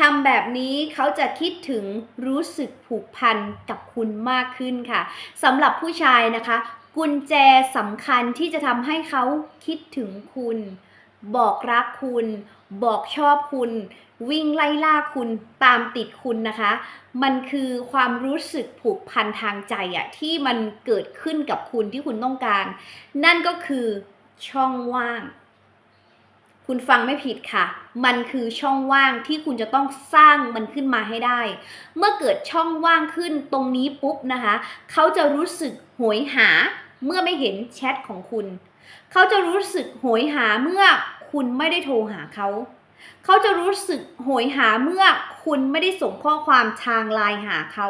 ทำแบบนี้เขาจะคิดถึงรู้สึกผูกพันกับคุณมากขึ้นค่ะสำหรับผู้ชายนะคะ กุญแจสำคัญที่จะทำให้เขาคิดถึงคุณ บอกรักคุณ บอกชอบคุณ วิ่งไล่ล่าคุณตามติดคุณนะคะ มันคือความรู้สึกผูกพันทางใจอะที่มันเกิดขึ้นกับคุณที่คุณต้องการ นั่นก็คือช่องว่าง คุณฟังไม่ผิดค่ะ มันคือช่องว่างที่คุณจะต้องสร้างมันขึ้นมาให้ได้ เมื่อเกิดช่องว่างขึ้นตรงนี้ปุ๊บนะคะ เขาจะรู้สึกโหยหาเมื่อไม่เห็นแชทของคุณ เขาจะรู้สึกโหยหาเมื่อคุณไม่ได้โทรหาเขา เขาจะรู้สึกโหยหาเมื่อคุณไม่ได้ส่งข้อความทางไลน์หาเขา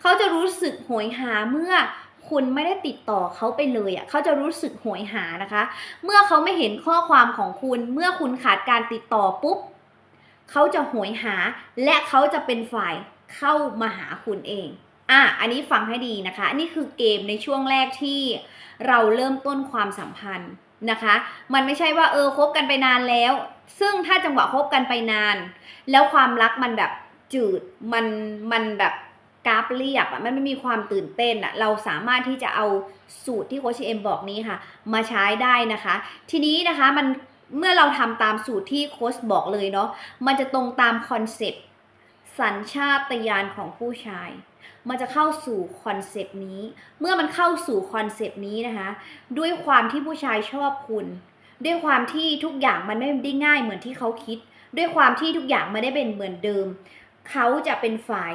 เขาจะรู้สึกโหยหาเมื่อ คุณไม่ได้ติดต่อเขาไปเลยอะเขาจะรู้สึกโหยหานะคะ เมื่อเขาไม่เห็นข้อความของคุณ เมื่อคุณขาดการติดต่อปุ๊บเขาจะโหยหา และเขาจะเป็นฝ่ายเข้ามาหาคุณเองอะอันนี้ฟังให้ดีนะคะอันนี้คือเกมในช่วงแรกที่เราเริ่มต้นความสัมพันธ์นะคะ มันไม่ใช่ว่าเออคบกันไปนานแล้ว ซึ่งถ้าจังหวะคบกันไปนาน แล้วความรักมันแบบจืด มัน มันแบบ กราฟเรียบอะมันไม่มีความตื่นเต้นอะเราสามารถที่จะเอาสูตรที่โคชเอ็มบอกนี้ค่ะ มาใช้ได้นะคะ ทีนี้นะคะมันเมื่อเราทำตามสูตรที่โค้ชบอกเลยเนาะมันจะตรงตามคอนเซปต์สัญชาตญาณของผู้ชาย มันจะเข้าสู่คอนเซปต์นี้ เมื่อมันเข้าสู่คอนเซปต์นี้นะคะ ด้วยความที่ผู้ชายชอบคุณ ด้วยความที่ทุกอย่างมันไม่ได้ง่ายเหมือนที่เขาคิด ด้วยความที่ทุกอย่างไม่ได้เป็นเหมือนเดิม เขาจะเป็นฝ่าย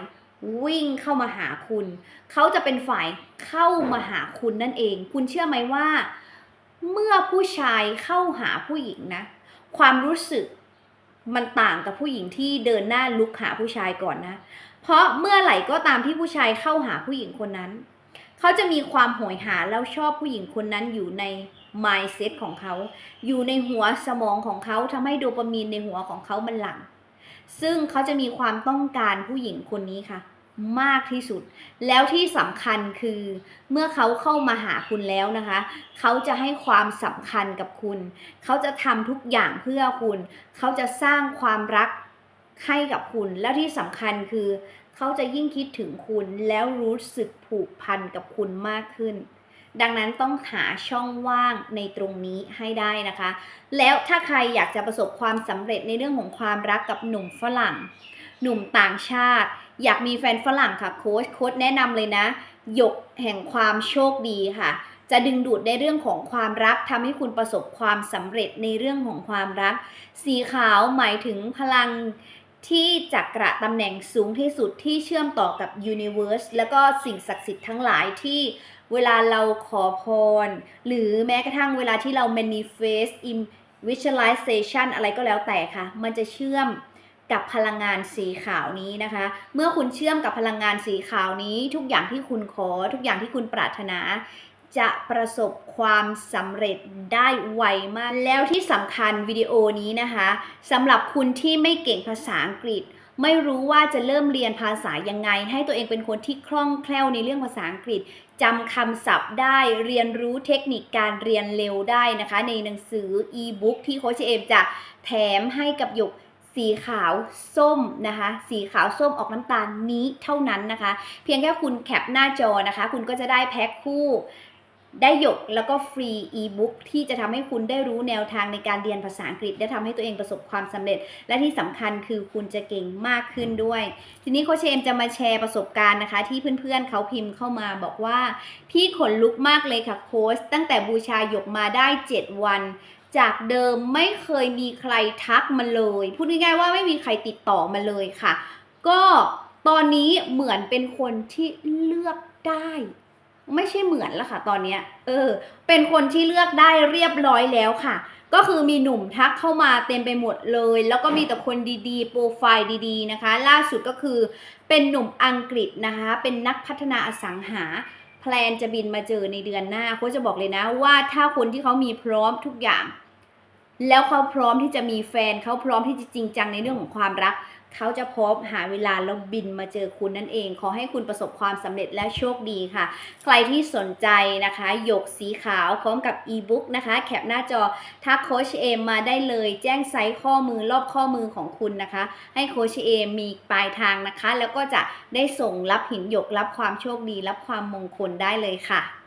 วิ่งเข้ามาหาคุณ เขาจะเป็นฝ่ายเข้ามาหาคุณนั่นเอง คุณเชื่อไหมว่า เมื่อผู้ชายเข้าหาผู้หญิงนะ ความรู้สึกมันต่างกับผู้หญิงที่เดินหน้าลุกหาผู้ชายก่อนนะ เพราะเมื่อไหร่ก็ตามที่ผู้ชายเข้าหาผู้หญิงคนนั้น เขาจะมีความโหยหาแล้วชอบผู้หญิงคนนั้นอยู่ใน mindset ของเขา อยู่ในหัวสมองของเขาทำให้โดปามีนในหัวของเขามันหลัง่งซึ่งเขาจะมีความต้องการผู้หญิงคนนี้ค่ะ มากที่สุด แล้วที่สำคัญคือเมื่อเขาเข้ามาหาคุณแล้วนะคะ เขาจะให้ความสำคัญกับคุณ เขาจะทำทุกอย่างเพื่อคุณ เขาจะสร้างความรักให้กับคุณ และที่สำคัญคือ เขาจะยิ่งคิดถึงคุณแล้วรู้สึกผูกพันกับคุณมากขึ้น ดังนั้นต้องหาช่องว่างในตรงนี้ให้ได้นะคะ แล้วถ้าใครอยากจะประสบความสำเร็จในเรื่องของความรักกับหนุ่มฝรั่ง หนุ่มต่างชาติ อยากมีแฟนฝรั่งค่ะโค้ชโค้ชแนะนำเลยนะ หยกแห่งความโชคดีค่ะ จะดึงดูดในเรื่องของความรักทำให้คุณประสบความสำเร็จในเรื่องของความรัก สีขาวหมายถึงพลังที่จักระตำแหน่งสูงที่สุดที่เชื่อมต่อกับ Universe แล้วก็สิ่งศักดิ์สิทธิ์ทั้งหลายที่เวลาเราขอพร หรือแม้กระทั่งเวลาที่เรา manifest in visualization อะไรก็แล้วแต่ค่ะ มันจะเชื่อม กับพลังงานสีขาวนี้นะคะ เมื่อคุณเชื่อมกับพลังงานสีขาวนี้ ทุกอย่างที่คุณขอ ทุกอย่างที่คุณปรารถนา จะประสบความสำเร็จได้ไวมาก แล้วที่สำคัญวิดีโอนี้นะคะสำหรับคุณที่ไม่เก่งภาษาอังกฤษ ไม่รู้ว่าจะเริ่มเรียนภาษายังไง ให้ตัวเองเป็นคนที่คล่องแคล่วในเรื่องภาษาอังกฤษจำคำศัพท์ได้เรียนรู้เทคนิคการเรียนเร็วได้นะคะ ในหนังสืออีบุ๊กที่โคชเอมจะแถมให้กับหยก สีขาวส้มนะคะ สีขาวส้มออกน้ำตาลนี้เท่านั้นนะคะ เพียงแค่คุณแคปหน้าจอนะคะ คุณก็จะได้แพ็คคู่ ได้หยกแล้วก็ฟรีอีบุ๊กที่จะทำให้คุณได้รู้แนวทางในการเรียนภาษาอังกฤษและทำให้ตัวเองประสบความสำเร็จ และที่สำคัญคือคุณจะเก่งมากขึ้นด้วย ทีนี้โคชเอมจะมาแชร์ประสบการณ์นะคะ ที่เพื่อนๆเขาพิมพ์เข้ามาบอกว่า พี่ขนลุกมากเลยค่ะโค้ชตั้งแต่บูชาหยกมาได้ 7 วันจากเดิมไม่เคยมีใครทักมาเลย พูดง่ายๆว่าไม่มีใครติดต่อมาเลยค่ะ ก็ตอนนี้เหมือนเป็นคนที่เลือกได้ ไม่ใช่เหมือนแล้วค่ะ ตอนเนี้ยเออ เป็นคนที่เลือกได้เรียบร้อยแล้วค่ะ ก็คือมีหนุ่มทักเข้ามาเต็มไปหมดเลย แล้วก็มีแต่คนดีๆ โปรไฟล์ดีๆนะคะ ล่าสุดก็คือเป็นหนุ่มอังกฤษนะคะ เป็นนักพัฒนาอสังหาแพลนจะบินมาเจอในเดือนหน้าโค้ชจะบอกเลยนะว่าถ้าคนที่เขามีพร้อมทุกอย่าง แล้วเขาพร้อมที่จะมีแฟนเขาพร้อมที่จะจริงจังในเรื่องของความรัก เขาจะพร้อมหาเวลาแล้วบินมาเจอคุณนั่นเอง ขอให้คุณประสบความสำเร็จและโชคดีค่ะ ใครที่สนใจนะคะหยกสีขาวพร้อมกับอีบุ๊กนะคะแคปหน้าจอทักโคชเอมมาได้เลย แจ้งไซส์ข้อมือรอบข้อมือของคุณนะคะ ให้โคชเอมมีปลายทางนะคะ แล้วก็จะได้ส่งรับหินหยกรับความโชคดี รับความมงคลได้เลยค่ะ